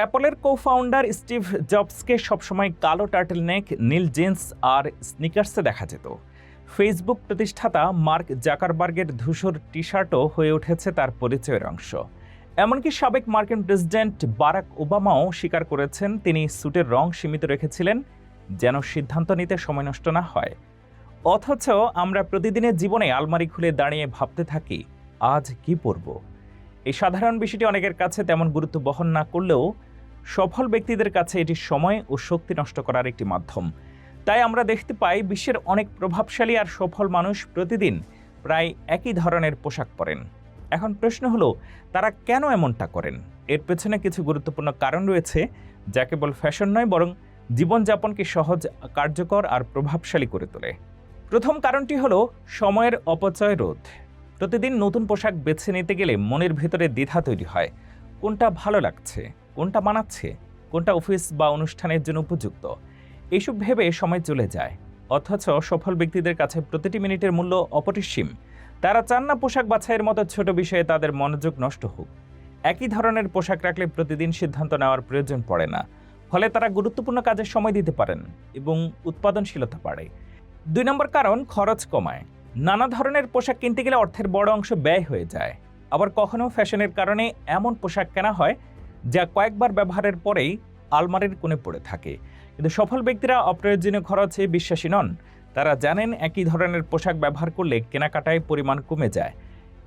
অ্যাপলের কো founder Steve জবসকে সবসময় কালো turtle নেক নীল jeans আর স্নিকার্সে দেখা যেত। ফেসবুক প্রতিষ্ঠাতা মার্ক জাকারবার্গের ধূসর টি শার্টও হয়ে উঠেছে তার পরিচয়ের অংশ। এমনকি সাবেক মার্কিন প্রেসিডেন্ট বারাক ওবামাও স্বীকার করেছেন তিনি স্যুটের রং সীমিত রেখেছিলেন, যেন সিদ্ধান্ত নিতে সময় নষ্ট না হয়। অথচ আমরা প্রতিদিনের জীবনে আলমারি খুলে দাঁড়িয়ে ভাবতে থাকি, আজ কি পরব? এই সাধারণ বিষয়টি অনেকের কাছে তেমন গুরুত্ব বহন না করলেও সফল ব্যক্তিদের কাছে এটি সময় ও শক্তি নষ্ট করার একটি মাধ্যম। তাই আমরা দেখতে পাই বিশ্বের অনেক প্রভাবশালী আর সফল মানুষ প্রতিদিন প্রায় একই ধরনের পোশাক পরেন। এখন প্রশ্ন হলো, তারা কেন এমনটা করেন? এর পেছনে কিছু গুরুত্বপূর্ণ কারণ রয়েছে, যা কেবল ফ্যাশন নয়, বরং জীবনযাপনকে সহজ, কার্যকর আর প্রভাবশালী করে তোলে। প্রথম কারণটি হলো সময়ের অপচয় রোধ। প্রতিদিন নতুন পোশাক বেছে নিতে গেলে মনের ভেতরে দ্বিধা তৈরি হয়। কোনটা ভালো লাগছে? কোনটা মানাচ্ছে, কোনটা অফিস বা অনুষ্ঠানের জন্য উপযুক্ত? এইসব ভেবে সময় চলে যায়। অথচ সফল ব্যক্তিদের কাছে প্রতিটি মিনিটের মূল্য অপরিসীম। তারা চান না পোশাক বাছাইয়ের মতো ছোট বিষয়ে তাদের মনোযোগ নষ্ট হোক। একই ধরনের পোশাক রাখলে প্রতিদিন সিদ্ধান্ত নেওয়ার প্রয়োজন পড়ে না। ফলে তারা গুরুত্বপূর্ণ কাজে সময় দিতে পারেন এবং উৎপাদনশীলতা বাড়ে। দুই নম্বর কারণ, খরচ কমায়। নানা ধরনের পোশাক কিনতে গেলে অর্থের বড় অংশ ব্যয় হয়ে যায়। আবার কখনো ফ্যাশনের কারণে এমন পোশাক কেনা হয় যা কয়েকবার ব্যবহারের পরেই আলমারির কোণে পড়ে থাকে। কিন্তু সফল ব্যক্তিরা অপ্রয়োজনীয় খরচে বিশ্বাসী নন। তারা জানেন একই ধরনের পোশাক ব্যবহার করলে কেনাকাটায় পরিমাণ কমে যায়।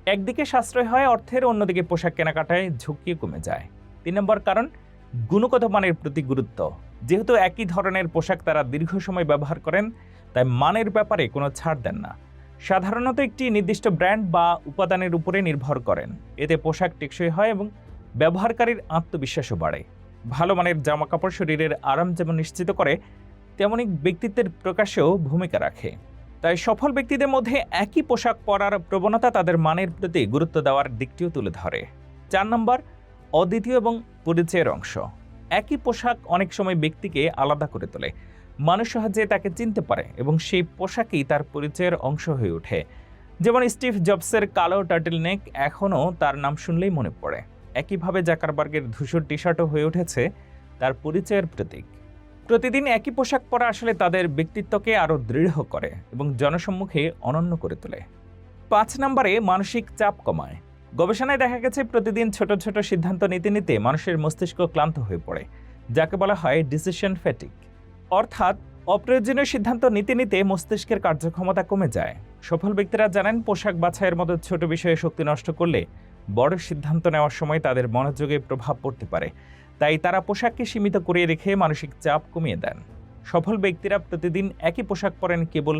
একদিকে সাশ্রয় হয় অর্থের, অন্যদিকে পোশাক কেনাকাটায় ঝুঁকি কমে যায়। তিন নম্বর কারণ গুণগত মানের প্রতি গুরুত্ব। যেহেতু একই ধরনের পোশাক তারা দীর্ঘ সময় ব্যবহার করেন, তাই মানের ব্যাপারে কোনো ছাড় দেন না। সাধারণত একটি নির্দিষ্ট ব্র্যান্ড বা উপাদানের উপরে নির্ভর করেন। এতে পোশাক টেকসই হয় এবং ব্যবহারকারীর আত্মবিশ্বাসও বাড়ে। ভালো মানের জামাকাপড় শরীরের আরাম যেমন নিশ্চিত করে তেমনই ব্যক্তিত্বের প্রকাশেও ভূমিকা রাখে। তাই সফল ব্যক্তিদের মধ্যে একই পোশাক পরার প্রবণতা তাদের মানের প্রতি গুরুত্ব দেওয়ার দিকটিও তুলে ধরে। চার নম্বর, অদ্বিতীয় এবং পরিচয়ের অংশ। একই পোশাক অনেক সময় ব্যক্তিকে আলাদা করে তোলে। মানুষ সহজে তাকে চিনতে পারে এবং সেই পোশাকই তার পরিচয়ের অংশ হয়ে ওঠে। যেমন স্টিভ জবসের কালো টার্টেল নেক এখনও তার নাম শুনলেই মনে পড়ে। একইভাবে জাকারবার্গের ধূসর টি শার্টও হয়ে উঠেছে তার পরিচয়ের প্রতীক। প্রতিদিন একই পোশাক পরা আসলে তাদের ব্যক্তিত্বকে আরও দৃঢ় করে এবং জনসম্মুখে অনন্য করে তোলে। পাঁচ নম্বরে মানসিক চাপ কমায়। গবেষণায় দেখা গেছে প্রতিদিন ছোট ছোট সিদ্ধান্ত নিতে নিতে মানুষের মস্তিষ্ক ক্লান্ত হয়ে পড়ে, যাকে বলা হয় ডিসিশন ফ্যাটিক অর্থাৎ অপ্রয়োজনীয় সিদ্ধান্ত নিতে নিতে মস্তিষ্কের কার্যক্ষমতা কমে যায়। সফল ব্যক্তিরা জানেন পোশাক বাছাইয়ের মতো ছোট বিষয়ে শক্তি নষ্ট করলে বড় সিদ্ধান্ত নেওয়ার সময় তাদের মনোযোগে প্রভাব পড়তে পারে। তাই তারা পোশাককে সীমিত করে রেখে মানসিক চাপ কমিয়ে দেন। সফল ব্যক্তিরা প্রতিদিন একই পোশাক পরেন কেবল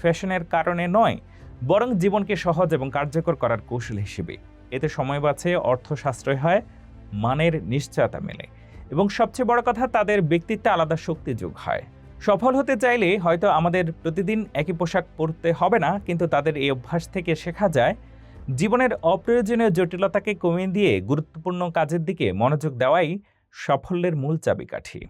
ফ্যাশনের কারণে নয়, বরং জীবনকে সহজ এবং কার্যকর করার কৌশল হিসেবে। এতে সময় বাঁচে, অর্থ সাশ্রয় হয়, মানের নিশ্চয়তা মেলে এবং সবচেয়ে বড় কথা, তাদের ব্যক্তিত্বে আলাদা শক্তি যোগ হয়। সফল হতে চাইলে হয়তো আমাদের প্রতিদিন একই পোশাক পরতে হবে না, কিন্তু তাদের এই অভ্যাস থেকে শেখা যায় জীবনের অপ্রয়োজনীয় জটিলতাকে কমিয়ে দিয়ে গুরুত্বপূর্ণ কাজের দিকে মনোযোগ দেওয়াই সাফল্যের মূল চাবিকাঠি।